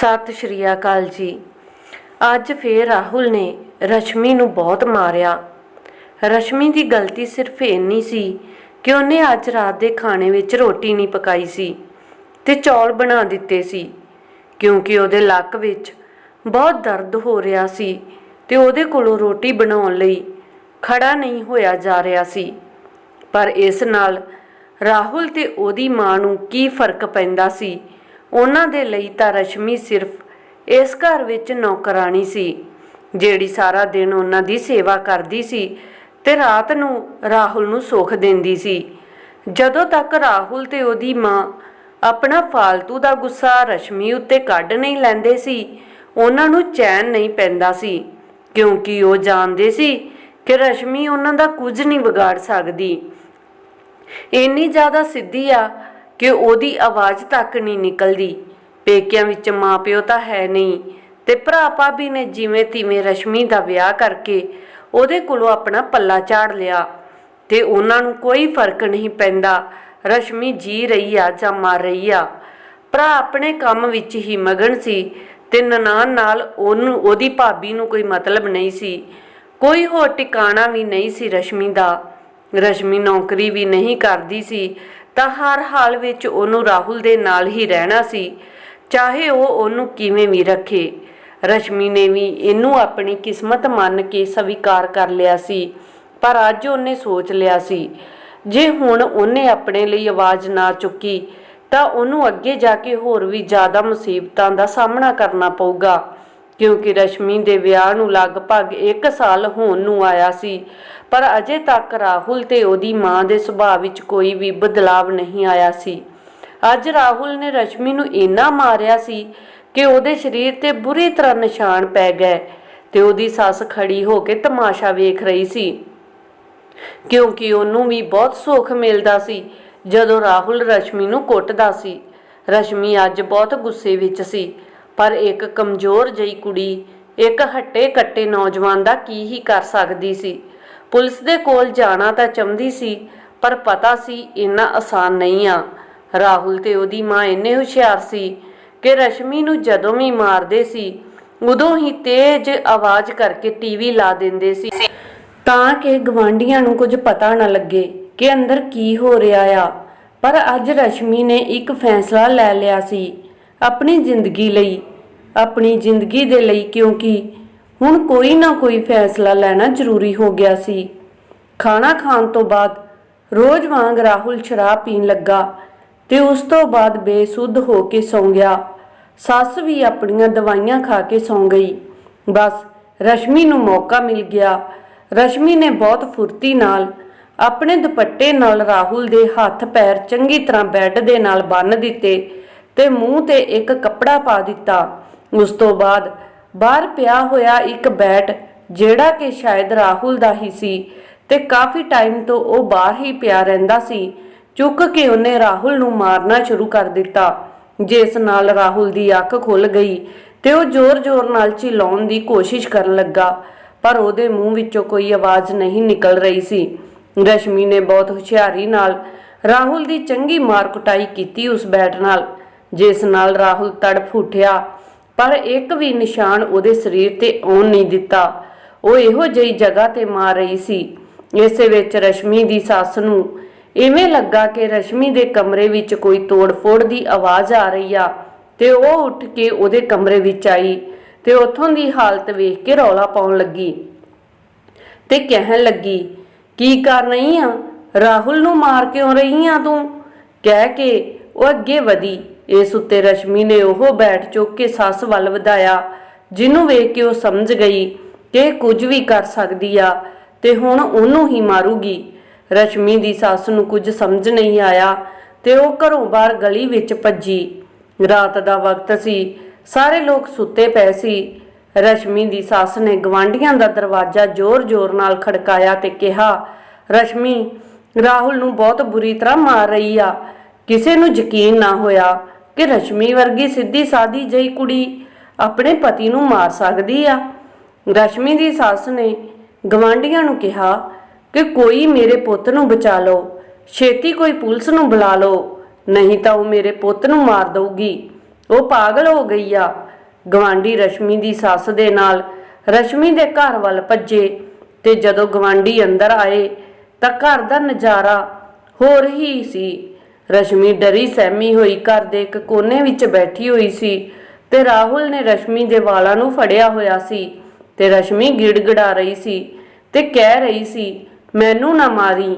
ਸਤਿ ਸ਼੍ਰੀ ਅਕਾਲ ਜੀ। ਅੱਜ ਫੇਰ ਰਾਹੁਲ ਨੇ ਰਸ਼ਮੀ ਨੂੰ ਬਹੁਤ ਮਾਰਿਆ। ਰਸ਼ਮੀ ਦੀ ਗਲਤੀ ਸਿਰਫ ਇੰਨੀ ਸੀ ਕਿ ਉਹਨੇ ਅੱਜ ਰਾਤ ਦੇ ਖਾਣੇ ਵਿੱਚ ਰੋਟੀ ਨਹੀਂ ਪਕਾਈ ਸੀ ਤੇ ਚੌਲ ਬਣਾ ਦਿੱਤੇ ਸੀ, ਕਿਉਂਕਿ ਉਹਦੇ ਲੱਕ ਵਿੱਚ ਬਹੁਤ ਦਰਦ ਹੋ ਰਿਹਾ ਸੀ ਤੇ ਉਹਦੇ ਕੋਲੋਂ ਰੋਟੀ ਬਣਾਉਣ ਲਈ ਖੜਾ ਨਹੀਂ ਹੋਇਆ ਜਾ ਰਿਹਾ ਸੀ। ਪਰ ਇਸ ਨਾਲ ਰਾਹੁਲ ਤੇ ਉਹਦੀ ਮਾਂ ਨੂੰ ਕੀ ਫ਼ਰਕ ਪੈਂਦਾ ਸੀ ਉਹਨਾਂ ਦੇ ਲਈ ਤਾਂ ਰਸ਼ਮੀ ਸਿਰਫ ਇਸ ਘਰ ਵਿੱਚ ਨੌਕਰਾਨੀ ਸੀ, ਜਿਹੜੀ ਸਾਰਾ ਦਿਨ ਉਹਨਾਂ ਦੀ ਸੇਵਾ ਕਰਦੀ ਸੀ ਤੇ ਰਾਤ ਨੂੰ ਰਾਹੁਲ ਨੂੰ ਸੁੱਖ ਦਿੰਦੀ ਸੀ। ਜਦੋਂ ਤੱਕ ਰਾਹੁਲ ਤੇ ਉਹਦੀ ਮਾਂ ਆਪਣਾ ਫਾਲਤੂ ਦਾ ਗੁੱਸਾ ਰਸ਼ਮੀ ਉੱਤੇ ਕੱਢ ਨਹੀਂ ਲੈਂਦੇ ਸੀ, ਉਹਨਾਂ ਨੂੰ ਚੈਨ ਨਹੀਂ ਪੈਂਦਾ ਸੀ, ਕਿਉਂਕਿ ਉਹ ਜਾਣਦੇ ਸੀ ਕਿ ਰਸ਼ਮੀ ਉਹਨਾਂ ਦਾ ਕੁਝ ਨਹੀਂ ਵਿਗਾੜ ਸਕਦੀ। ਇੰਨੀ ਜ਼ਿਆਦਾ ਸਿੱਧੀ ਆ ਕਿ ਉਹਦੀ ਆਵਾਜ਼ ਤੱਕ ਨਹੀਂ ਨਿਕਲਦੀ। ਪੇਕਿਆਂ ਵਿੱਚ ਮਾਪਿਓ ਤਾਂ ਹੈ ਨਹੀਂ ਤੇ ਭਰਾ ਭਾਬੀ ਨੇ ਜਿਵੇਂ ਤਿਵੇਂ ਰਸ਼ਮੀ ਦਾ ਵਿਆਹ ਕਰਕੇ ਉਹਦੇ ਕੋਲੋਂ ਆਪਣਾ ਪੱਲਾ ਝਾੜ ਲਿਆ ਤੇ ਉਹਨਾਂ ਨੂੰ ਕੋਈ ਫ਼ਰਕ ਨਹੀਂ ਪੈਂਦਾ। ਰਸ਼ਮੀ ਜੀ ਰਹੀ ਆ ਜਾਂ ਮਰ ਰਹੀ ਆ। ਭਰਾ ਆਪਣੇ ਕੰਮ ਵਿੱਚ ਹੀ ਮਗਨ ਸੀ ਤੇ ਨਨਾਣ ਨਾਲ ਉਹਨੂੰ ਉਹਦੀ ਭਾਬੀ ਨੂੰ ਕੋਈ ਮਤਲਬ ਨਹੀਂ ਸੀ। ਕੋਈ ਹੋਰ ਟਿਕਾਣਾ ਵੀ ਨਹੀਂ ਸੀ ਰਸ਼ਮੀ ਦਾ। ਰਸ਼ਮੀ ਨੌਕਰੀ ਵੀ ਨਹੀਂ ਕਰਦੀ ਸੀ ਤਾਂ ਹਰ ਹਾਲ ਵਿੱਚ ਉਹਨੂੰ ਰਾਹੁਲ ਦੇ ਨਾਲ ਹੀ ਰਹਿਣਾ ਸੀ। ਚਾਹੇ ਉਹ ਉਹਨੂੰ ਕਿਵੇਂ ਵੀ ਰੱਖੇ। ਰਸ਼ਮੀ ਨੇ ਵੀ ਇਹਨੂੰ ਆਪਣੀ ਕਿਸਮਤ ਮੰਨ ਕੇ ਸਵੀਕਾਰ ਕਰ ਲਿਆ ਸੀ, ਪਰ ਅੱਜ ਉਹਨੇ ਸੋਚ ਲਿਆ ਸੀ, ਜੇ ਹੁਣ ਉਹਨੇ ਆਪਣੇ ਲਈ ਆਵਾਜ਼ ਨਾ ਚੁੱਕੀ, ਤਾਂ ਉਹਨੂੰ ਅੱਗੇ ਜਾ ਕੇ ਹੋਰ ਵੀ ਜ਼ਿਆਦਾ ਮੁਸੀਬਤਾਂ ਦਾ ਸਾਹਮਣਾ ਕਰਨਾ ਪਊਗਾ। ਕਿਉਂਕਿ ਰਸ਼ਮੀ ਦੇ ਵਿਆਹ ਨੂੰ ਲਗਭਗ 1 ਸਾਲ ਹੋਣ ਨੂੰ ਆਇਆ ਸੀ, ਪਰ ਅਜੇ ਤੱਕ ਰਾਹੁਲ ਤੇ ਉਹਦੀ ਮਾਂ ਦੇ ਸੁਭਾਅ ਵਿੱਚ ਕੋਈ ਵੀ ਬਦਲਾਵ ਨਹੀਂ ਆਇਆ ਸੀ। ਅੱਜ ਰਾਹੁਲ ਨੇ ਰਸ਼ਮੀ ਨੂੰ ਇੰਨਾ ਮਾਰਿਆ ਸੀ ਕਿ ਉਹਦੇ ਸਰੀਰ ਤੇ ਬੁਰੀ ਤਰ੍ਹਾਂ ਨਿਸ਼ਾਨ ਪੈ ਗਏ ਤੇ ਉਹਦੀ ਸੱਸ ਖੜੀ ਹੋ ਕੇ ਤਮਾਸ਼ਾ ਵੇਖ ਰਹੀ ਸੀ। ਕਿਉਂਕਿ ਉਹਨੂੰ ਵੀ ਬਹੁਤ ਸੁੱਖ ਮਿਲਦਾ ਸੀ ਜਦੋਂ ਰਾਹੁਲ ਰਸ਼ਮੀ ਨੂੰ ਕੁੱਟਦਾ ਸੀ। ਰਸ਼ਮੀ ਅੱਜ ਬਹੁਤ ਗੁੱਸੇ ਵਿੱਚ ਸੀ। ਪਰ ਇੱਕ ਕਮਜ਼ੋਰ ਜਈ ਕੁੜੀ, ਇੱਕ ਹੱਟੇ ਕੱਟੇ ਨੌਜਵਾਨ ਦਾ ਕੀ ਹੀ ਕਰ ਸਕਦੀ ਸੀ? ਪੁਲਿਸ ਦੇ ਕੋਲ ਜਾਣਾ ਤਾਂ ਚਾਹੁੰਦੀ ਸੀ, ਪਰ ਪਤਾ ਸੀ ਇੰਨਾ ਆਸਾਨ ਨਹੀਂ ਆ। ਰਾਹੁਲ ਤੇ ਉਹਦੀ ਮਾਂ ਇੰਨੇ ਹੁਸ਼ਿਆਰ ਸੀ ਕਿ ਰਸ਼ਮੀ ਨੂੰ ਜਦੋਂ ਵੀ ਮਾਰਦੇ ਸੀ, ਉਦੋਂ ਹੀ ਤੇਜ਼ ਆਵਾਜ਼ ਕਰਕੇ ਟੀਵੀ ਲਾ ਦਿੰਦੇ ਸੀ। ਤਾਂ ਕਿ ਗਵਾਂਢੀਆਂ ਨੂੰ ਕੁਝ ਪਤਾ ਨਾ ਲੱਗੇ ਕਿ ਅੰਦਰ ਕੀ ਹੋ ਰਿਹਾ ਆ। ਪਰ ਅੱਜ ਰਸ਼ਮੀ ਨੇ ਇੱਕ ਫੈਸਲਾ ਲੈ ਲਿਆ ਸੀ, ਆਪਣੀ ਜ਼ਿੰਦਗੀ ਲਈ। ਆਪਣੀ ਜ਼ਿੰਦਗੀ ਦੇ ਲਈ ਕਿਉਂਕਿ ਹੁਣ ਕੋਈ ਨਾ ਕੋਈ ਫੈਸਲਾ ਲੈਣਾ ਜ਼ਰੂਰੀ ਹੋ ਗਿਆ ਸੀ। ਖਾਣਾ ਖਾਣ ਤੋਂ ਬਾਅਦ ਰੋਜ਼ ਵਾਂਗ ਰਾਹੁਲ ਸ਼ਰਾਬ ਪੀਣ ਲੱਗਾ ਤੇ ਉਸ ਤੋਂ ਬਾਅਦ ਬੇਸੁੱਧ ਹੋ ਕੇ ਸੌਂ ਗਿਆ। ਸੱਸ ਵੀ ਆਪਣੀਆਂ ਦਵਾਈਆਂ ਖਾ ਕੇ ਸੌਂ ਗਈ। ਬਸ ਰਸ਼ਮੀ ਨੂੰ ਮੌਕਾ ਮਿਲ ਗਿਆ। ਰਸ਼ਮੀ ਨੇ ਬਹੁਤ ਫੁਰਤੀ ਨਾਲ ਆਪਣੇ ਦੁਪੱਟੇ ਨਾਲ ਰਾਹੁਲ ਦੇ ਹੱਥ ਪੈਰ ਚੰਗੀ ਤਰ੍ਹਾਂ ਬੈੱਡ ਦੇ ਨਾਲ ਬੰਨ੍ਹ ਦਿੱਤੇ ਤੇ ਮੂੰਹ ਤੇ ਇੱਕ ਕੱਪੜਾ ਪਾ ਦਿੱਤਾ। ਉਸ ਤੋਂ ਬਾਅਦ ਬਾਹਰ ਪਿਆ ਹੋਇਆ ਇੱਕ ਬੈਟ, ਜਿਹੜਾ ਕਿ ਸ਼ਾਇਦ ਰਾਹੁਲ ਦਾ ਹੀ ਸੀ, ਤੇ ਕਾਫੀ ਟਾਈਮ ਤੋਂ ਉਹ ਬਾਹਰ ਹੀ ਪਿਆ ਰਹਿੰਦਾ ਸੀ। ਚੁੱਕ ਕੇ ਉਹਨੇ ਰਾਹੁਲ ਨੂੰ ਮਾਰਨਾ ਸ਼ੁਰੂ ਕਰ ਦਿੱਤਾ, ਜਿਸ ਨਾਲ ਰਾਹੁਲ ਦੀ ਅੱਖ ਖੁੱਲ ਗਈ ਤੇ ਉਹ ਜ਼ੋਰ-ਜ਼ੋਰ ਨਾਲ ਚਿਲਾਉਣ ਦੀ ਕੋਸ਼ਿਸ਼ ਕਰਨ ਲੱਗਾ, ਪਰ ਉਹਦੇ ਮੂੰਹ ਵਿੱਚੋਂ ਕੋਈ ਆਵਾਜ਼ ਨਹੀਂ ਨਿਕਲ ਰਹੀ ਸੀ। ਰਸ਼ਮੀ ਨੇ ਬਹੁਤ ਹੁਸ਼ਿਆਰੀ ਨਾਲ ਰਾਹੁਲ ਦੀ ਚੰਗੀ ਮਾਰ ਕੁਟਾਈ ਕੀਤੀ ਉਸ ਬੈਟ ਨਾਲ, ਜਿਸ ਨਾਲ ਰਾਹੁਲ ਤੜਫ ਉੱਠਿਆ ਪਰ ਇੱਕ ਵੀ ਨਿਸ਼ਾਨ ਉਹਦੇ ਸਰੀਰ ਤੇ ਆਉਣ ਨਹੀਂ ਦਿੱਤਾ। ਉਹ ਇਹੋ ਜਿਹੀ ਜਗ੍ਹਾ ਤੇ ਮਾਰ ਰਹੀ ਸੀ। ਇਸੇ ਵਿੱਚ ਰਸ਼ਮੀ ਦੀ ਸੱਸ ਨੂੰ ਇਵੇਂ ਲੱਗਾ ਕਿ ਰਸ਼ਮੀ ਦੇ ਕਮਰੇ ਵਿੱਚ ਕੋਈ ਤੋੜ-ਫੋੜ ਦੀ ਆਵਾਜ਼ ਆ ਰਹੀ ਆ ਤੇ ਉਹ ਉੱਠ ਕੇ ਉਹਦੇ ਕਮਰੇ ਵਿੱਚ ਆਈ ਤੇ ਉੱਥੋਂ ਦੀ ਹਾਲਤ ਵੇਖ ਕੇ ਰੌਲਾ ਪਾਉਣ ਲੱਗੀ ਤੇ ਕਹਿਣ ਲੱਗੀ, ਕੀ ਕਰ ਰਹੀ ਆ ਰਾਹੁਲ ਨੂੰ ਮਾਰ ਕਿਉਂ ਰਹੀ ਆ ਤੂੰ? ਕਹਿ ਕੇ ਉਹ ਅੱਗੇ ਵਧੀ। ਇਸ ਉੱਤੇ ਰਸ਼ਮੀ ਨੇ ਉਹ ਬੈਠ ਚੁੱਕ ਕੇ ਸੱਸ ਵੱਲ ਵਧਾਇਆ, ਜਿਹਨੂੰ ਵੇਖ ਕੇ ਉਹ ਸਮਝ ਗਈ ਕਿ ਇਹ ਕੁਝ ਵੀ ਕਰ ਸਕਦੀ ਆ ਤੇ ਹੁਣ ਉਹਨੂੰ ਹੀ ਮਾਰੂਗੀ। ਰਸ਼ਮੀ ਦੀ ਸੱਸ ਨੂੰ ਕੁਝ ਸਮਝ ਨਹੀਂ ਆਇਆ ਤੇ ਉਹ ਘਰੋਂ ਬਾਹਰ ਗਲੀ ਵਿੱਚ ਭੱਜੀ। ਰਾਤ ਦਾ ਵਕਤ ਸੀ, ਸਾਰੇ ਲੋਕ ਸੁੱਤੇ ਪਏ ਸੀ। ਰਸ਼ਮੀ ਦੀ ਸੱਸ ਨੇ ਗਵਾਂਢੀਆਂ ਦਾ ਦਰਵਾਜ਼ਾ ਜ਼ੋਰ-ਜ਼ੋਰ ਨਾਲ ਖੜਕਾਇਆ ਤੇ ਕਿਹਾ, ਰਸ਼ਮੀ, ਰਾਹੁਲ ਨੂੰ ਬਹੁਤ ਬੁਰੀ ਤਰ੍ਹਾਂ ਮਾਰ ਰਹੀ ਆ, ਕਿਸੇ ਨੂੰ ਯਕੀਨ ਨਾ ਹੋਇਆ। ਕਿ ਰਸ਼ਮੀ ਵਰਗੀ ਸਿੱਧੀ ਸਾਦੀ ਜਈ ਕੁੜੀ ਆਪਣੇ ਪਤੀ ਨੂੰ ਮਾਰ ਸਕਦੀ ਆ? ਰਸ਼ਮੀ ਦੀ ਸੱਸ ਨੇ ਗਵਾਂਢੀਆਂ ਨੂੰ ਕਿਹਾ ਕਿ ਕੋਈ ਮੇਰੇ ਪੁੱਤ ਨੂੰ ਬਚਾ ਲਓ, ਛੇਤੀ ਕੋਈ ਪੁਲਿਸ ਨੂੰ ਬੁਲਾ ਲਓ, ਨਹੀਂ ਤਾਂ ਉਹ ਮੇਰੇ ਪੁੱਤ ਨੂੰ ਮਾਰ ਦਊਗੀ। ਉਹ ਪਾਗਲ ਹੋ ਗਈ ਆ। ਗਵਾਂਢੀ ਰਸ਼ਮੀ ਦੀ ਸੱਸ ਦੇ ਨਾਲ ਰਸ਼ਮੀ ਦੇ ਘਰ ਵੱਲ ਭੱਜੇ ਤੇ ਜਦੋਂ ਗਵਾਂਢੀ ਅੰਦਰ ਆਏ ਤਾਂ ਘਰ ਦਾ ਨਜ਼ਾਰਾ ਹੋਰ ਹੀ ਸੀ। ਰਸ਼ਮੀ ਡਰੀ ਸਹਿਮੀ ਹੋਈ, ਘਰ ਦੇ ਇੱਕ ਕੋਨੇ ਵਿੱਚ ਬੈਠੀ ਹੋਈ ਸੀ ਤੇ ਰਾਹੁਲ ਨੇ ਰਸ਼ਮੀ ਦੇ ਵਾਲਾਂ ਨੂੰ ਫੜਿਆ ਹੋਇਆ ਸੀ ਤੇ ਰਸ਼ਮੀ ਗਿੜਗੜਾ ਰਹੀ ਸੀ ਤੇ ਕਹਿ ਰਹੀ ਸੀ, ਮੈਨੂੰ ਨਾ ਮਾਰੀ,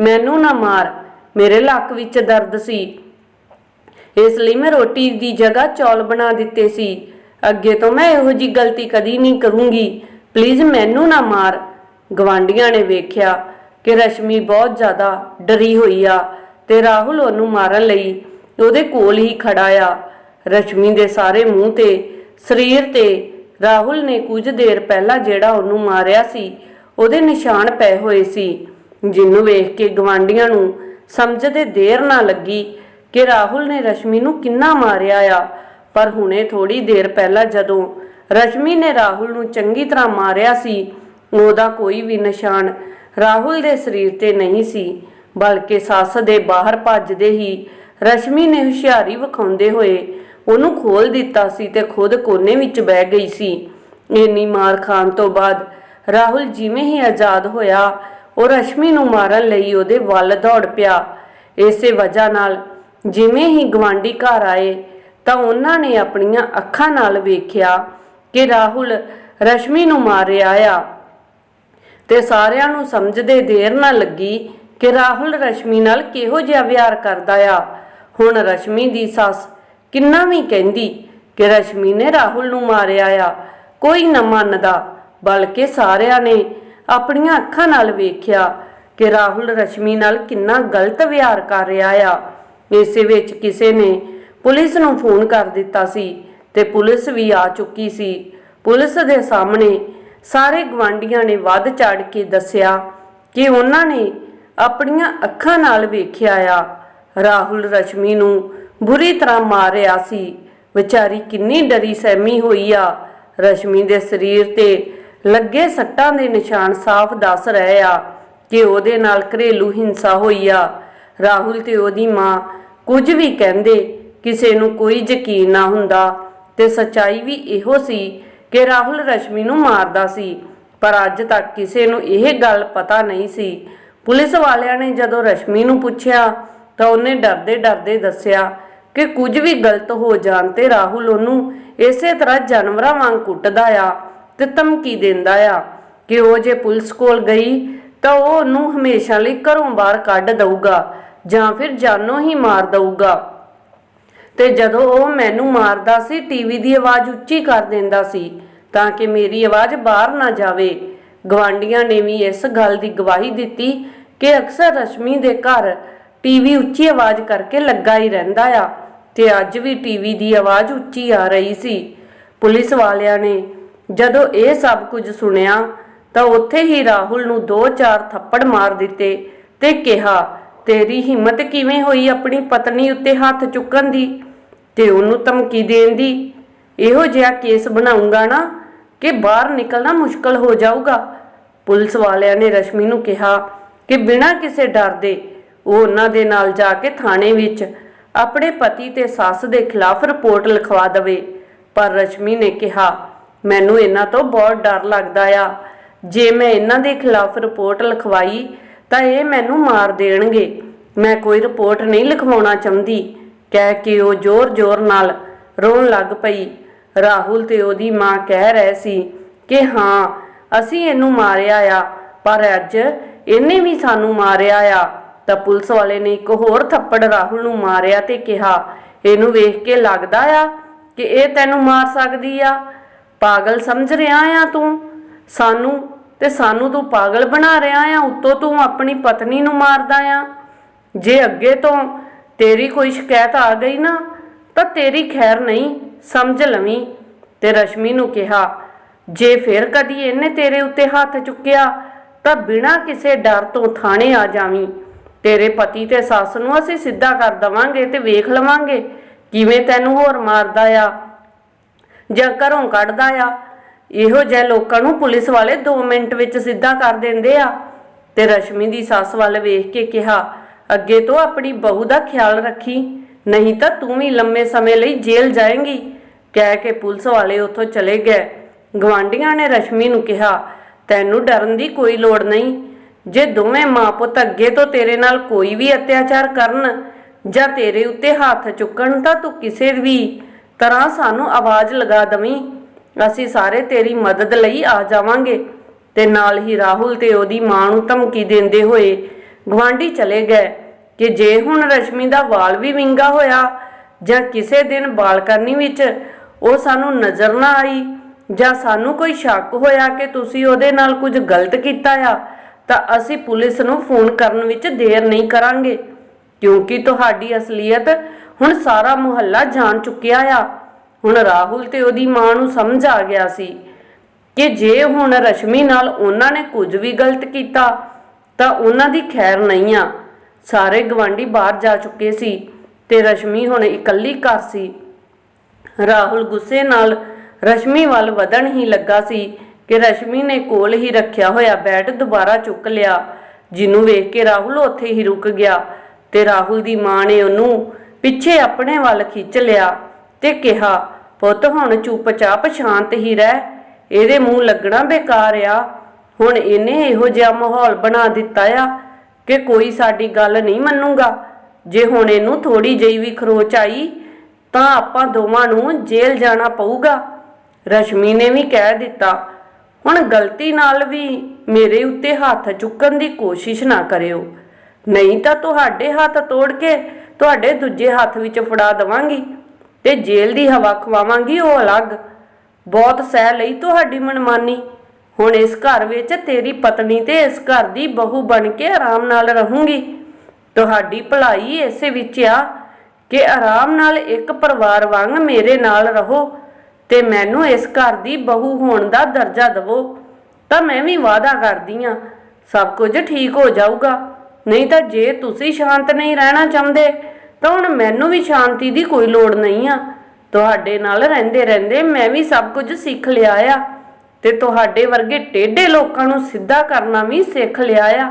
ਮੈਨੂੰ ਨਾ ਮਾਰ, ਮੇਰੇ ਲੱਕ ਵਿੱਚ ਦਰਦ ਸੀ। ਇਸ ਲਈ ਮੈਂ ਰੋਟੀ ਦੀ ਜਗ੍ਹਾ ਚੌਲ ਬਣਾ ਦਿੱਤੇ ਸੀ। ਅੱਗੇ ਤੋਂ ਮੈਂ ਇਹੋ ਜੀ ਗਲਤੀ ਕਦੀ ਨਹੀਂ ਕਰੂੰਗੀ। ਪਲੀਜ਼ ਮੈਨੂੰ ਨਾ ਮਾਰ। ਗਵਾਂਡੀਆਂ ਨੇ ਵੇਖਿਆ ਕਿ ਰਸ਼ਮੀ ਬਹੁਤ ਜ਼ਿਆਦਾ ਡਰੀ ਹੋਈ ਆ ਤੇ ਰਾਹੁਲ ਉਹਨੂੰ ਮਾਰਨ ਲਈ ਉਹਦੇ ਕੋਲ ਹੀ ਖੜਾ ਆ। ਰਸ਼ਮੀ ਦੇ ਸਾਰੇ ਮੂੰਹ ਤੇ, ਸਰੀਰ ਤੇ, ਰਾਹੁਲ ਨੇ ਕੁਝ ਦੇਰ ਪਹਿਲਾਂ ਜਿਹੜਾ ਉਹਨੂੰ ਮਾਰਿਆ ਸੀ, ਉਹਦੇ ਨਿਸ਼ਾਨ ਪਏ ਹੋਏ ਸੀ। ਜਿਹਨੂੰ ਵੇਖ ਕੇ ਗਵਾਂਡੀਆਂ ਨੂੰ ਸਮਝਦੇ ਦੇਰ ਨਾ ਲੱਗੀ ਕਿ ਰਾਹੁਲ ਨੇ ਰਸ਼ਮੀ ਨੂੰ ਕਿੰਨਾ ਮਾਰਿਆ ਆ। ਪਰ ਹੁਣੇ ਥੋੜੀ ਦੇਰ ਪਹਿਲਾਂ ਜਦੋਂ ਰਸ਼ਮੀ ਨੇ ਰਾਹੁਲ ਨੂੰ ਚੰਗੀ ਤਰ੍ਹਾਂ ਮਾਰਿਆ ਸੀ, ਉਹਦਾ ਕੋਈ ਵੀ ਨਿਸ਼ਾਨ ਰਾਹੁਲ ਦੇ ਸਰੀਰ ਤੇ ਨਹੀਂ ਸੀ। ਬਲਕਿ ਸੱਸ ਦੇ ਬਾਹਰ ਭੱਜਦੇ ਹੀ ਰਸ਼ਮੀ ਨੇ ਹੁਸ਼ਿਆਰੀ ਵਿਖਾਉਂਦੇ ਹੋਏ ਉਹਨੂੰ ਖੋਲ ਦਿੱਤਾ ਸੀ ਤੇ ਖੁਦ ਕੋਨੇ ਵਿੱਚ ਬਹਿ ਗਈ ਸੀ। ਇੰਨੀ ਮਾਰ ਖਾਣ ਤੋਂ ਬਾਅਦ ਰਾਹੁਲ ਜਿਵੇਂ ਹੀ ਆਜ਼ਾਦ ਹੋਇਆ, ਉਹ ਰਸ਼ਮੀ ਨੂੰ ਮਾਰਨ ਲਈ ਉਹਦੇ ਵੱਲ ਦੌੜ ਪਿਆ। ਇਸੇ ਵਜ੍ਹਾ ਨਾਲ ਜਿਵੇਂ ਹੀ ਗਵਾਂਢੀ ਘਰ ਆਏ ਤਾਂ ਉਹਨਾਂ ਨੇ ਆਪਣੀਆਂ ਅੱਖਾਂ ਨਾਲ ਵੇਖਿਆ ਕਿ ਰਾਹੁਲ ਰਸ਼ਮੀ ਨੂੰ ਮਾਰਿਆ ਆ ਤੇ ਸਾਰਿਆਂ ਨੂੰ ਸਮਝਦੇ ਦੇਰ ਨਾ ਲੱਗੀ ਕਿ ਰਾਹੁਲ ਰਸ਼ਮੀ ਨਾਲ ਕਿਹੋ ਜਿਹਾ ਵਿਹਾਰ ਕਰਦਾ ਆ? ਹੁਣ ਰਸ਼ਮੀ ਦੀ ਸੱਸ ਕਿੰਨਾ ਵੀ ਕਹਿੰਦੀ ਕਿ ਰਸ਼ਮੀ ਨੇ ਰਾਹੁਲ ਨੂੰ ਮਾਰਿਆ ਆ, ਕੋਈ ਨਾ ਮੰਨਦਾ, ਬਲਕਿ ਸਾਰਿਆਂ ਨੇ ਆਪਣੀਆਂ ਅੱਖਾਂ ਨਾਲ ਵੇਖਿਆ ਕਿ ਰਾਹੁਲ ਰਸ਼ਮੀ ਨਾਲ ਕਿੰਨਾ ਗਲਤ ਵਿਹਾਰ ਕਰ ਰਿਹਾ ਆ। ਇਸੇ ਵਿੱਚ ਕਿਸੇ ਨੇ ਪੁਲਿਸ ਨੂੰ ਫੋਨ ਕਰ ਦਿੱਤਾ ਸੀ ਤੇ ਪੁਲਿਸ ਵੀ ਆ ਚੁੱਕੀ ਸੀ। ਪੁਲਿਸ ਦੇ ਸਾਹਮਣੇ ਸਾਰੇ ਗਵਾਂਡੀਆਂ ਨੇ ਵੱਧ ਚੜ ਕੇ ਦੱਸਿਆ ਕਿ ਉਹਨਾਂ ਨੇ ਆਪਣੀਆਂ ਅੱਖਾਂ ਨਾਲ ਵੇਖਿਆ ਆ। ਰਾਹੁਲ ਰਸ਼ਮੀ ਨੂੰ ਬੁਰੀ ਤਰ੍ਹਾਂ ਮਾਰਿਆ ਸੀ। ਵਿਚਾਰੀ ਕਿੰਨੀ ਡਰੀ ਸਹਿਮੀ ਹੋਈ ਆ। ਰਸ਼ਮੀ ਦੇ ਸਰੀਰ ਤੇ ਲੱਗੇ ਸੱਟਾਂ ਦੇ ਨਿਸ਼ਾਨ ਸਾਫ਼ ਦੱਸ ਰਹੇ ਆ ਕਿ ਉਹਦੇ ਨਾਲ ਘਰੇਲੂ ਹਿੰਸਾ ਹੋਈ ਆ। ਰਾਹੁਲ ਤੇ ਉਹਦੀ ਮਾਂ ਕੁਝ ਵੀ ਕਹਿੰਦੇ, ਕਿਸੇ ਨੂੰ ਕੋਈ ਯਕੀਨ ਨਾ ਹੁੰਦਾ ਤੇ ਸਚਾਈ ਵੀ ਇਹੋ ਸੀ ਕਿ ਰਾਹੁਲ ਰਸ਼ਮੀ ਨੂੰ ਮਾਰਦਾ ਸੀ। ਪਰ ਅੱਜ ਤੱਕ ਕਿਸੇ ਨੂੰ ਇਹ ਗੱਲ ਪਤਾ ਨਹੀਂ ਸੀ ਪੁਲਿਸ ਵਾਲਿਆਂ ਨੇ ਜਦੋਂ ਰਸ਼ਮੀ ਨੂੰ ਪੁੱਛਿਆ ਤਾਂ ਉਹਨੇ ਡਰਦੇ ਡਰਦੇ ਦੱਸਿਆ ਕਿ ਕੁਝ ਵੀ ਗਲਤ ਹੋ ਜਾਣ ਤੇ ਰਾਹੁਲ ਉਹਨੂੰ ਇਸੇ ਤਰ੍ਹਾਂ ਜਾਨਵਰਾਂ ਵਾਂਗ ਕੁੱਟਦਾ ਆ ਤੇ ਧਮਕੀ ਦਿੰਦਾ ਆ ਕਿ ਉਹ ਜੇ ਪੁਲਿਸ ਕੋਲ ਗਈ ਤਾਂ ਉਹ ਉਹਨੂੰ ਹਮੇਸ਼ਾ ਲਈ ਘਰੋਂ ਬਾਹਰ ਕੱਢ ਦਊਗਾ ਜਾਂ ਫਿਰ ਜਾਨੋਂ ਹੀ ਮਾਰ ਦਊਗਾ। ਤੇ ਜਦੋਂ ਉਹ ਮੈਨੂੰ ਮਾਰਦਾ ਸੀ, ਟੀਵੀ ਦੀ ਆਵਾਜ਼ ਉੱਚੀ ਕਰ ਦਿੰਦਾ ਸੀ ਤਾਂ ਕਿ ਮੇਰੀ ਆਵਾਜ਼ ਬਾਹਰ ਨਾ ਜਾਵੇ। ਗਵਾਂਡੀਆਂ ਨੇ ਵੀ ਇਸ ਗੱਲ ਦੀ ਗਵਾਹੀ ਦਿੱਤੀ ਕਿ ਅਕਸਰ ਰਸ਼ਮੀ ਦੇ ਘਰ ਟੀਵੀ ਉੱਚੀ ਆਵਾਜ਼ ਕਰਕੇ ਲੱਗਾ ਹੀ ਰਹਿੰਦਾ ਆ ਤੇ ਅੱਜ ਵੀ ਟੀਵੀ ਦੀ ਆਵਾਜ਼ ਉੱਚੀ ਆ ਰਹੀ ਸੀ। ਪੁਲਿਸ ਵਾਲਿਆਂ ਨੇ ਜਦੋਂ ਇਹ ਸਭ ਕੁਝ ਸੁਣਿਆ ਤਾਂ ਉੱਥੇ ਹੀ ਰਾਹੁਲ ਨੂੰ ਦੋ ਚਾਰ ਥੱਪੜ ਮਾਰ ਦਿੱਤੇ ਤੇ ਕਿਹਾ, ਤੇਰੀ ਹਿੰਮਤ ਕਿਵੇਂ ਹੋਈ ਆਪਣੀ ਪਤਨੀ ਉੱਤੇ ਹੱਥ ਚੁੱਕਣ ਦੀ? ਤੇ ਉਹਨੂੰ ਧਮਕੀ ਦੇਣ ਦੀ? ਇਹੋ ਜਿਹਾ ਕੇਸ ਬਣਾਉਂਗਾ ਨਾ ਕਿ ਬਾਹਰ ਨਿਕਲਣਾ ਮੁਸ਼ਕਲ ਹੋ ਜਾਊਗਾ। ਪੁਲਿਸ ਵਾਲਿਆਂ ਨੇ ਰਸ਼ਮੀ ਨੂੰ ਕਿਹਾ ਕਿ ਬਿਨਾਂ ਕਿਸੇ ਡਰ ਦੇ ਉਹ ਉਹਨਾਂ ਦੇ ਨਾਲ ਜਾ ਕੇ ਥਾਣੇ ਵਿੱਚ ਆਪਣੇ ਪਤੀ ਤੇ ਸੱਸ ਦੇ ਖਿਲਾਫ ਰਿਪੋਰਟ ਲਿਖਵਾ ਦੇਵੇ। ਪਰ ਰਸ਼ਮੀ ਨੇ ਕਿਹਾ, ਮੈਨੂੰ ਇਹਨਾਂ ਤੋਂ ਬਹੁਤ ਡਰ ਲੱਗਦਾ ਆ। ਜੇ ਮੈਂ ਇਹਨਾਂ ਦੇ ਖਿਲਾਫ ਰਿਪੋਰਟ ਲਿਖਵਾਈ, ਤਾਂ ਇਹ ਮੈਨੂੰ ਮਾਰ ਦੇਣਗੇ। ਮੈਂ ਕੋਈ ਰਿਪੋਰਟ ਨਹੀਂ ਲਿਖਵਾਉਣਾ ਚਾਹੁੰਦੀ। ਕਹਿ ਕੇ ਉਹ ਜ਼ੋਰ-ਜ਼ੋਰ ਨਾਲ ਰੋਣ ਲੱਗ ਪਈ। ਰਾਹੁਲ ਤੇ ਉਹਦੀ ਮਾਂ ਕਹਿ ਰਹੇ ਸੀ ਕਿ, ਹਾਂ ਅਸੀਂ ਇਹਨੂੰ ਮਾਰਿਆ ਆ, ਪਰ ਅੱਜ ਇਹਨੇ ਵੀ ਸਾਨੂੰ ਮਾਰਿਆ ਆ। ਤਾਂ ਪੁਲਿਸ ਵਾਲੇ ਨੇ ਇੱਕ ਹੋਰ ਥੱਪੜ ਰਾਹੁਲ ਨੂੰ ਮਾਰਿਆ ਤੇ ਕਿਹਾ, ਇਹਨੂੰ ਵੇਖ ਕੇ ਲੱਗਦਾ ਆ ਕਿ ਇਹ ਤੈਨੂੰ ਮਾਰ ਸਕਦੀ ਆ। ਪਾਗਲ ਸਮਝ ਰਿਹਾ ਆ ਤੂੰ? ਸਾਨੂੰ ਤੇ ਸਾਨੂੰ ਤੂੰ ਪਾਗਲ ਬਣਾ ਰਿਹਾ ਆ, ਉੱਤੋਂ ਤੂੰ ਆਪਣੀ ਪਤਨੀ ਨੂੰ ਮਾਰਦਾ ਆ। ਜੇ ਅੱਗੇ ਤੋਂ ਤੇਰੀ ਕੋਈ ਸ਼ਿਕਾਇਤ ਆ ਗਈ ਨਾ, ਤਾਂ ਤੇਰੀ ਖੈਰ ਨਹੀਂ, ਸਮਝ ਲਵੀਂ। ਤੇ ਰਸ਼ਮੀ ਨੂੰ ਕਿਹਾ ਜੇ ਫਿਰ ਕਦੀ ਇਹਨੇ ਤੇਰੇ ਉੱਤੇ ਹੱਥ ਚੁੱਕਿਆ, ਤਾਂ ਬਿਨਾਂ ਕਿਸੇ ਡਰ ਤੋਂ ਥਾਣੇ ਆ ਜਾਵੀਂ। ਤੇਰੇ ਪਤੀ ਤੇ ਸੱਸ ਨੂੰ ਅਸੀਂ ਸਿੱਧਾ ਕਰ ਦਵਾਂਗੇ ਤੇ ਵੇਖ ਲਵਾਂਗੇ ਕਿਵੇਂ ਤੈਨੂੰ ਹੋਰ ਮਾਰਦਾ ਆ ਜਾਂ ਘਰੋਂ ਕੱਢਦਾ ਆ। ਇਹੋ ਜਿਹੇ ਲੋਕਾਂ ਨੂੰ ਪੁਲਿਸ ਵਾਲੇ 2 ਮਿੰਟ ਵਿੱਚ ਸਿੱਧਾ ਕਰ ਦਿੰਦੇ ਆ। ਤੇ ਰਸ਼ਮੀ ਦੀ ਸੱਸ ਵੱਲ ਵੇਖ ਕੇ ਕਿਹਾ, ਅੱਗੇ ਤੋਂ ਆਪਣੀ ਬਹੂ ਦਾ ਖਿਆਲ ਰੱਖੀ, ਨਹੀਂ ਤਾਂ ਤੂੰ ਵੀ ਲੰਮੇ ਸਮੇਂ ਲਈ ਜੇਲ੍ਹ ਜਾਏਂਗੀ। ਕਹਿ ਕੇ ਪੁਲਿਸ ਵਾਲੇ ਉੱਥੋਂ ਚਲੇ ਗਏ। ਗਵਾਂਢੀਆਂ ਨੇ ਰਸ਼ਮੀ ਨੂੰ ਕਿਹਾ, ਤੈਨੂੰ ਡਰਨ ਦੀ ਕੋਈ ਲੋੜ ਨਹੀਂ। ਜੇ ਦੋਵੇਂ ਮਾਂ ਪੁੱਤ ਅੱਗੇ ਤੋਂ ਤੇਰੇ ਨਾਲ ਕੋਈ ਵੀ ਅਤਿਆਚਾਰ ਕਰਨ ਜਾਂ ਤੇਰੇ ਉੱਤੇ ਹੱਥ ਚੁੱਕਣ ਤਾਂ ਤੂੰ ਕਿਸੇ ਵੀ ਤਰ੍ਹਾਂ ਸਾਨੂੰ ਆਵਾਜ਼ ਲਗਾ ਦਵੀਂ। ਅਸੀਂ ਸਾਰੇ ਤੇਰੀ ਮਦਦ ਲਈ ਆ ਜਾਵਾਂਗੇ। ਤੇ ਨਾਲ ਹੀ ਰਾਹੁਲ ਤੇ ਉਹਦੀ ਮਾਂ ਨੂੰ ਧਮਕੀ ਦਿੰਦੇ ਹੋਏ ਗਵਾਂਢੀ ਚਲੇ ਗਏ ਕਿ ਜੇ ਹੁਣ ਰਸ਼ਮੀ ਦਾ ਵਾਲ ਵੀ ਵਿੰਗਾ ਹੋਇਆ ਜਾਂ ਕਿਸੇ ਦਿਨ ਬਾਲਕਨੀ ਵਿੱਚ ਉਹ ਸਾਨੂੰ ਨਜ਼ਰ ਨਾ ਆਈ ਜਾਂ ਸਾਨੂੰ ਕੋਈ ਸ਼ੱਕ ਹੋਇਆ ਕਿ ਤੁਸੀਂ ਉਹਦੇ ਨਾਲ ਕੁਝ ਗਲਤ ਕੀਤਾ ਆ, ਤਾਂ ਅਸੀਂ ਪੁਲਿਸ ਨੂੰ ਫੋਨ ਕਰਨ ਵਿੱਚ ਦੇਰ ਨਹੀਂ ਕਰਾਂਗੇ, ਕਿਉਂਕਿ ਤੁਹਾਡੀ ਅਸਲੀਅਤ ਹੁਣ ਸਾਰਾ ਮੁਹੱਲਾ ਜਾਣ ਚੁੱਕਿਆ ਆ। ਹੁਣ ਰਾਹੁਲ ਤੇ ਉਹਦੀ ਮਾਂ ਨੂੰ ਸਮਝ ਆ ਗਿਆ ਸੀ ਕਿ ਜੇ ਹੁਣ ਰਸ਼ਮੀ ਨਾਲ ਉਹਨਾਂ ਨੇ ਕੁਝ ਵੀ ਗਲਤ ਕੀਤਾ, ਤਾਂ ਉਹਨਾਂ ਦੀ ਖੈਰ ਨਹੀਂ ਆ। ਸਾਰੇ ਗਵਾਂਢੀ ਬਾਹਰ ਜਾ ਚੁੱਕੇ ਸੀ ਤੇ ਰਸ਼ਮੀ ਹੁਣ ਇਕੱਲੀ ਘਰ ਸੀ। ਰਾਹੁਲ ਗੁੱਸੇ ਨਾਲ ਰਸ਼ਮੀ ਵੱਲ ਵਧਣ ਹੀ ਲੱਗਾ ਸੀ ਕਿ ਰਸ਼ਮੀ ਨੇ ਕੋਲ ਹੀ ਰੱਖਿਆ ਹੋਇਆ ਬੈਟ ਦੁਬਾਰਾ ਚੁੱਕ ਲਿਆ, ਜਿਹਨੂੰ ਵੇਖ ਕੇ ਰਾਹੁਲ ਉੱਥੇ ਹੀ ਰੁਕ ਗਿਆ ਤੇ ਰਾਹੁਲ ਦੀ ਮਾਂ ਨੇ ਉਹਨੂੰ ਪਿੱਛੇ ਆਪਣੇ ਵੱਲ ਖਿੱਚ ਲਿਆ ਤੇ ਕਿਹਾ, ਪੁੱਤ, ਹੁਣ ਚੁੱਪਚਾਪ ਸ਼ਾਂਤ ਹੀ ਰਹਿ। ਇਹਦੇ ਮੂੰਹ ਲੱਗਣਾ ਬੇਕਾਰ ਆ। ਹੁਣ ਇਹਨੇ ਇਹੋ ਜਿਹਾ ਮਾਹੌਲ ਬਣਾ ਦਿੱਤਾ ਆ ਕਿ ਕੋਈ ਸਾਡੀ ਗੱਲ ਨਹੀਂ ਮੰਨੂਗਾ। ਜੇ ਹੁਣ ਇਹਨੂੰ ਥੋੜੀ ਜਿਹੀ ਵੀ ਖਰੋਚ ਆਈ, ਤਾਂ ਆਪਾਂ ਦੋਵਾਂ ਨੂੰ ਜੇਲ੍ਹ ਜਾਣਾ ਪਊਗਾ। ਰਸ਼ਮੀ ਨੇ ਵੀ ਕਹਿ ਦਿੱਤਾ, ਹੁਣ ਗਲਤੀ ਨਾਲ ਵੀ ਮੇਰੇ ਉੱਤੇ ਹੱਥ ਚੁੱਕਣ ਦੀ ਕੋਸ਼ਿਸ਼ ਨਾ ਕਰਿਓ। ਨਹੀਂ ਤਾਂ ਤੁਹਾਡੇ ਹੱਥ ਤੋੜ ਕੇ ਤੁਹਾਡੇ ਦੂਜੇ ਹੱਥ ਵਿੱਚ ਫੜਾ ਦਵਾਂਗੀ ਤੇ ਜੇਲ੍ਹ ਦੀ ਹਵਾ ਖਵਾਵਾਂਗੀ ਉਹ ਅਲੱਗ। ਬਹੁਤ ਸਹਿ ਲਈ ਤੁਹਾਡੀ ਮਨਮਾਨੀ। ਹੁਣ ਇਸ ਘਰ ਵਿੱਚ ਤੇਰੀ ਪਤਨੀ ਤੇ ਇਸ ਘਰ ਦੀ ਬਹੂ ਬਣ ਕੇ ਆਰਾਮ ਨਾਲ ਰਹੂੰਗੀ। ਤੁਹਾਡੀ ਭਲਾਈ ਇਸੇ ਵਿੱਚ ਆ ਕਿ ਆਰਾਮ ਨਾਲ ਇੱਕ ਪਰਿਵਾਰ ਵਾਂਗ ਮੇਰੇ ਨਾਲ ਰਹੋ। ਤੇ ਮੈਨੂੰ ਇਸ ਘਰ ਦੀ ਬਹੂ ਹੋਣ ਦਾ ਦਰਜਾ ਦਿਵੋ, ਤਾਂ ਮੈਂ ਵੀ ਵਾਅਦਾ ਕਰਦੀ ਆ, ਸਭ ਕੁਝ ਠੀਕ ਹੋ ਜਾਊਗਾ। ਨਹੀਂ ਤਾਂ ਜੇ ਤੁਸੀਂ ਸ਼ਾਂਤ ਨਹੀਂ ਰਹਿਣਾ ਚਾਹੁੰਦੇ, ਤਾਂ ਹੁਣ ਮੈਨੂੰ ਵੀ ਸ਼ਾਂਤੀ ਦੀ ਕੋਈ ਲੋੜ ਨਹੀਂ ਆ। ਤੁਹਾਡੇ ਨਾਲ ਰਹਿੰਦੇ ਰਹਿੰਦੇ ਮੈਂ ਵੀ ਸਭ ਕੁਝ ਸਿੱਖ ਲਿਆ ਆ, ਤੇ ਤੁਹਾਡੇ ਵਰਗੇ ਟੇਢੇ ਲੋਕਾਂ ਨੂੰ ਸਿੱਧਾ ਕਰਨਾ ਵੀ ਸਿੱਖ ਲਿਆ ਆ।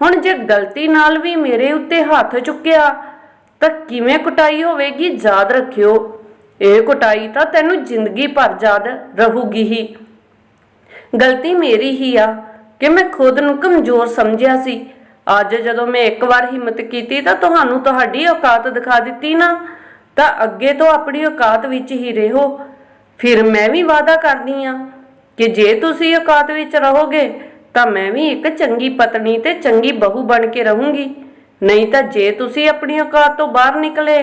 ਹੁਣ ਜੇ ਗਲਤੀ ਨਾਲ ਵੀ ਮੇਰੇ ਉੱਤੇ ਹੱਥ ਚੁੱਕਿਆ, ਤਾਂ ਕਿਵੇਂ ਕੁਟਾਈ ਹੋਵੇਗੀ, ਯਾਦ ਰੱਖਿਓ। ਇਹ ਕੁਟਾਈ, ਤਾਂ ਤੈਨੂੰ ਜ਼ਿੰਦਗੀ ਭਰ ਯਾਦ ਰਹੂਗੀ ਹੀ। ਗਲਤੀ ਮੇਰੀ ਹੀ ਆ ਕਿ ਮੈਂ ਖੁਦ ਨੂੰ ਕਮਜ਼ੋਰ ਸਮਝਿਆ ਸੀ। ਅੱਜ ਜਦੋਂ ਮੈਂ ਇੱਕ ਵਾਰ ਹਿੰਮਤ ਕੀਤੀ, ਤਾਂ ਤੁਹਾਨੂੰ ਤੁਹਾਡੀ ਔਕਾਤ ਦਿਖਾ ਦਿੱਤੀ ਨਾ। ਤਾਂ ਅੱਗੇ ਤੋਂ ਆਪਣੀ ਔਕਾਤ ਵਿੱਚ ਹੀ ਰਹੋ। ਫਿਰ ਮੈਂ ਵੀ ਵਾਅਦਾ ਕਰਦੀ ਆ ਕਿ ਜੇ ਤੁਸੀਂ ਔਕਾਤ ਵਿੱਚ ਰਹੋਗੇ, ਤਾਂ ਮੈਂ ਵੀ ਇੱਕ ਚੰਗੀ ਪਤਨੀ ਤੇ ਚੰਗੀ ਬਹੂ ਬਣ ਕੇ ਰਹੂੰਗੀ। ਨਹੀਂ ਤਾਂ ਜੇ ਤੁਸੀਂ ਆਪਣੀ ਔਕਾਤ ਤੋਂ ਬਾਹਰ ਨਿਕਲੇ